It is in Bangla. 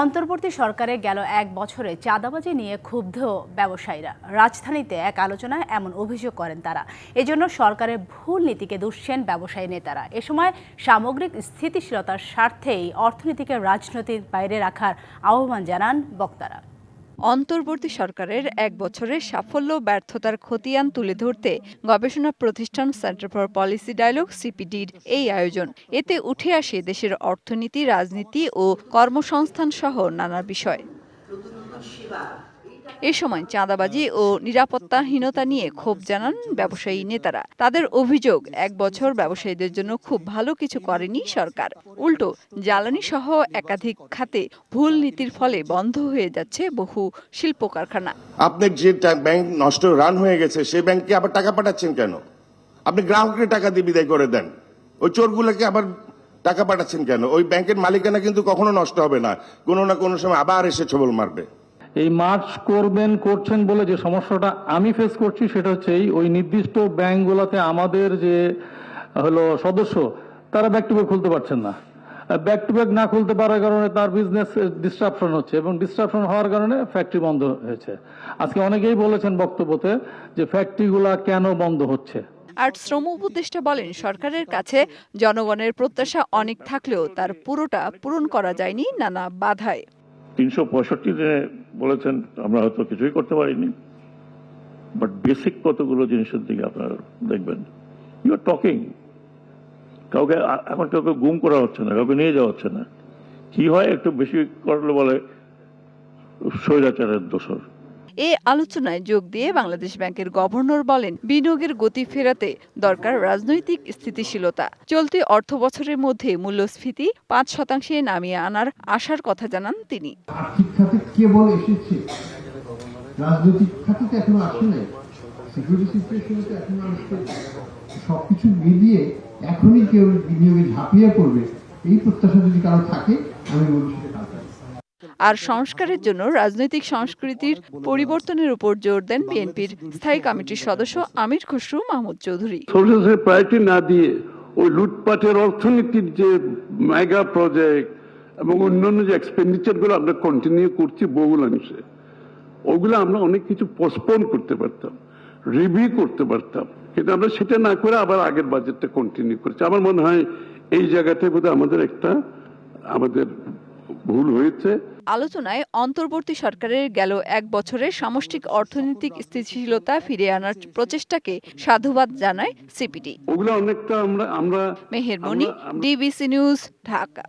অন্তর্বর্তী সরকারে গেল এক বছরে চাঁদাবাজি নিয়ে ক্ষুব্ধ ব্যবসায়ীরা। রাজধানীতে এক আলোচনায় এমন অভিযোগ করেন তারা। এজন্য সরকারের ভুল নীতিকে দুষছেন ব্যবসায়ী নেতারা। এ সময় সামগ্রিক স্থিতিশীলতার স্বার্থেই অর্থনীতিকে রাজনৈতিক বাইরে রাখার আহ্বান জানান বক্তারা। অন্তর্বর্তী সরকারের এক বছরের সাফল্য, ব্যর্থতার খতিয়ান তুলে ধরতে গবেষণা প্রতিষ্ঠান সেন্টার ফর পলিসি ডায়ালগ সিপিডির এই আয়োজন। এতে উঠে আসে দেশের অর্থনীতি, রাজনীতি ও কর্মসংস্থান সহ নানা বিষয়। এ সময় চাঁদাবাজি ও নিরাপত্তাহীনতা নিয়ে ক্ষোভ জানান ব্যবসায়ী নেতারা। তাদের অভিযোগ, এক বছর ব্যবসায়ীদের জন্য খুব ভালো কিছু করেনি সরকার। উল্টো জ্বালানি সহ একাধিক খাতে ভুল নীতির ফলে বন্ধ হয়ে যাচ্ছে বহু শিল্প কারখানা আপনার যে ব্যাংক নষ্ট, রান হয়ে গেছে, সেই ব্যাংকে আবার টাকা পাঠাচ্ছেন কেন? আপনি গ্রাহকের টাকা দিয়ে বিদায় করে দেন। ওই চোরগুলোকে আবার টাকা পাঠাচ্ছেন কেন? ওই ব্যাংকের মালিকানা কিন্তু কখনো নষ্ট হবে না। কোনো না কোনো সময় আবার এসে ছবল মারবে। এই মার্চ করবেন করছেন বলে যে সমস্যাটা আমি ফেস করছি সেটা হচ্ছে এই ওই নির্দিষ্ট ব্যাংকগুলোতে আমাদের যে হলো সদস্য তারা ব্যাক টু ব্যাক খুলতে পারছেন না। ব্যাক টু ব্যাক না খুলতে পারার কারণে তার বিজনেস ডিস্ট্রাপশন হচ্ছে এবং ডিস্ট্রাপশন হওয়ার কারণে ফ্যাক্টরি বন্ধ হয়েছে। আজকে অনেকেই বলেছেন বক্তব্যতে যে ফ্যাক্টরিগুলা কেন বন্ধ হচ্ছে? আর শ্রম উপদেষ্টা বলেন সরকারের কাছে জনগণের প্রত্যাশা অনেক থাকলেও তার পুরোটা পূরণ করা যায়নি নানা বাধায়। তিনশো পঁয়ষট্টি দিনে বলেছেন, আমরা হয়তো কিছুই করতে পারিনি। বাট বেসিক কতগুলো জিনিসের দিকে আপনারা দেখবেন। ইউ আর টকিং কাউকে, এখন কাউকে গুম করা হচ্ছে না, কাউকে নিয়ে যাওয়া হচ্ছে না। কি হয় একটু বেশি করলে বলে, স্বৈরাচারের দোষর। এ আলোচনায় যোগ দিয়ে বাংলাদেশ ব্যাংকের গভর্নর বলেন, বিনিয়োগের গতি ফেরাতে দরকার রাজনৈতিক স্থিতিশীলতা। চলতি অর্থ বছরের মধ্যে মূল্যস্ফীতি পাঁচ শতাংশে নামিয়ে আনার আশার কথা জানান তিনি। সবকিছু মিলিয়ে এখনই কেউ বিনিয়োগে ঝাঁপিয়ে পড়বে, এই প্রত্যাশা যদি কারও থাকে, আমি বলছি। আর সংস্কারের জন্য রাজনৈতিক সংস্কৃতির পরিবর্তনের উপর জোর দেন বিএনপির স্থায়ী কমিটির সদস্য আমির খসরু মাহমুদ চৌধুরী। প্রায়োরিটি না দিয়ে ওই লুটপাটের অর্থনীতির যে মেগা প্রজেক্ট এবং অন্যান্য যে এক্সপেন্ডিচারগুলো আমরা কন্টিনিউ করছি বহুলাংশে, ওগুলো আমরা অনেক কিছু পোস্টপোন করতে পারতাম রিভিউ করতে পারতাম। কিন্তু আমরা সেটা না করে আবার আগের বাজেটটা কন্টিনিউ করছি। আমার মনে হয় এই জায়গাতে বোধহয় আমাদের একটা, আমাদের ভুল হয়েছে। আলোচনায় অন্তর্বর্তী সরকারের গেল এক বছরের সামষ্টিক অর্থনৈতিক স্থিতিশীলতা ফিরে আনার প্রচেষ্টাকে সাধুবাদ জানায় CPD. Meher Moni DBC news Dhaka.